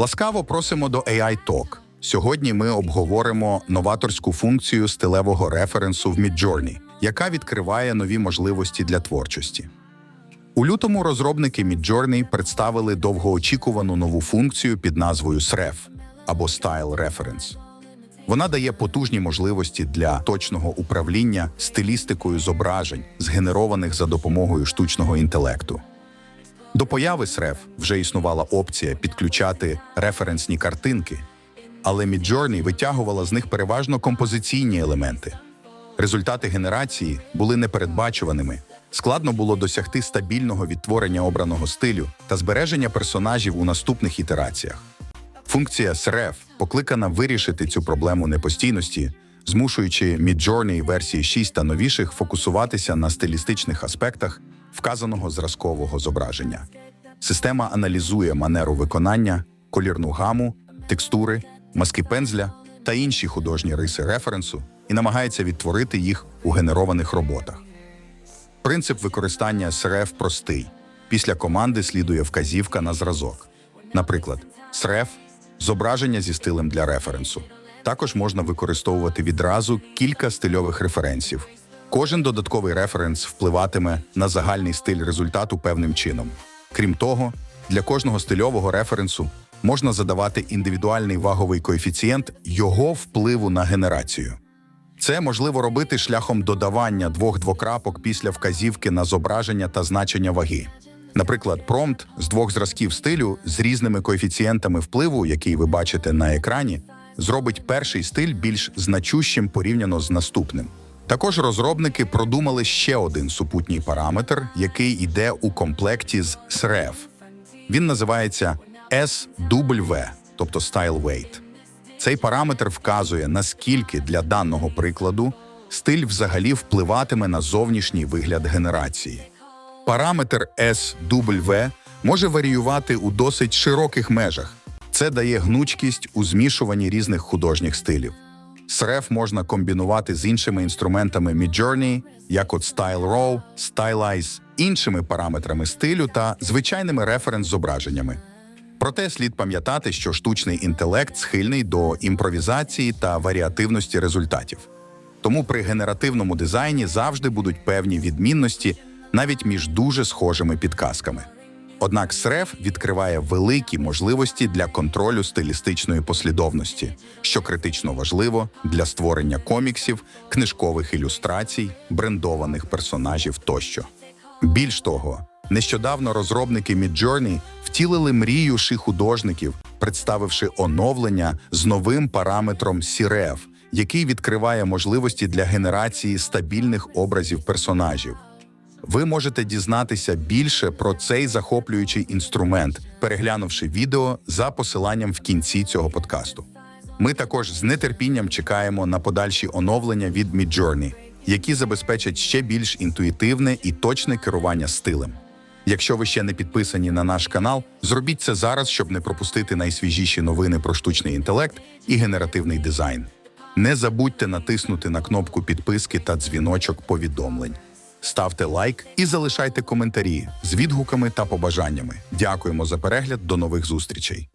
Ласкаво просимо до AI Talk. Сьогодні ми обговоримо новаторську функцію стилевого референсу в Midjourney, яка відкриває нові можливості для творчості. У лютому розробники Midjourney представили довгоочікувану нову функцію під назвою SREF або Style Reference. Вона дає потужні можливості для точного управління стилістикою зображень, згенерованих за допомогою штучного інтелекту. До появи SREF вже існувала опція підключати референсні картинки, але Midjourney витягувала з них переважно композиційні елементи. Результати генерації були непередбачуваними. Складно було досягти стабільного відтворення обраного стилю та збереження персонажів у наступних ітераціях. Функція SREF покликана вирішити цю проблему непостійності, змушуючи Midjourney версії 6 та новіших фокусуватися на стилістичних аспектах вказаного зразкового зображення. Система аналізує манеру виконання, колірну гаму, текстури, маски пензля та інші художні риси референсу і намагається відтворити їх у генерованих роботах. Принцип використання SREF простий. Після команди слідує вказівка на зразок. Наприклад, SREF – зображення зі стилем для референсу. Також можна використовувати відразу кілька стильових референсів. Кожен додатковий референс впливатиме на загальний стиль результату певним чином. Крім того, для кожного стильового референсу можна задавати індивідуальний ваговий коефіцієнт його впливу на генерацію. Це можливо робити шляхом додавання двох двокрапок після вказівки на зображення та значення ваги. Наприклад, промпт з двох зразків стилю з різними коефіцієнтами впливу, який ви бачите на екрані, зробить перший стиль більш значущим порівняно з наступним. Також розробники продумали ще один супутній параметр, який йде у комплекті з SREF. Він називається SW, тобто Style Weight. Цей параметр вказує, наскільки для даного прикладу стиль взагалі впливатиме на зовнішній вигляд генерації. Параметр SW може варіювати у досить широких межах. Це дає гнучкість у змішуванні різних художніх стилів. SREF можна комбінувати з іншими інструментами Midjourney, як от Style Raw, Stylize, іншими параметрами стилю та звичайними референс-зображеннями. Проте слід пам'ятати, що штучний інтелект схильний до імпровізації та варіативності результатів. Тому при генеративному дизайні завжди будуть певні відмінності навіть між дуже схожими підказками. Однак SREF відкриває великі можливості для контролю стилістичної послідовності, що критично важливо для створення коміксів, книжкових ілюстрацій, брендованих персонажів тощо. Більш того, нещодавно розробники Midjourney втілили мрію ши художників, представивши оновлення з новим параметром SREF, який відкриває можливості для генерації стабільних образів персонажів. Ви можете дізнатися більше про цей захоплюючий інструмент, переглянувши відео за посиланням в кінці цього подкасту. Ми також з нетерпінням чекаємо на подальші оновлення від Midjourney, які забезпечать ще більш інтуїтивне і точне керування стилем. Якщо ви ще не підписані на наш канал, зробіть це зараз, щоб не пропустити найсвіжіші новини про штучний інтелект і генеративний дизайн. Не забудьте натиснути на кнопку підписки та дзвіночок повідомлень. Ставте лайк і залишайте коментарі з відгуками та побажаннями. Дякуємо за перегляд. До нових зустрічей.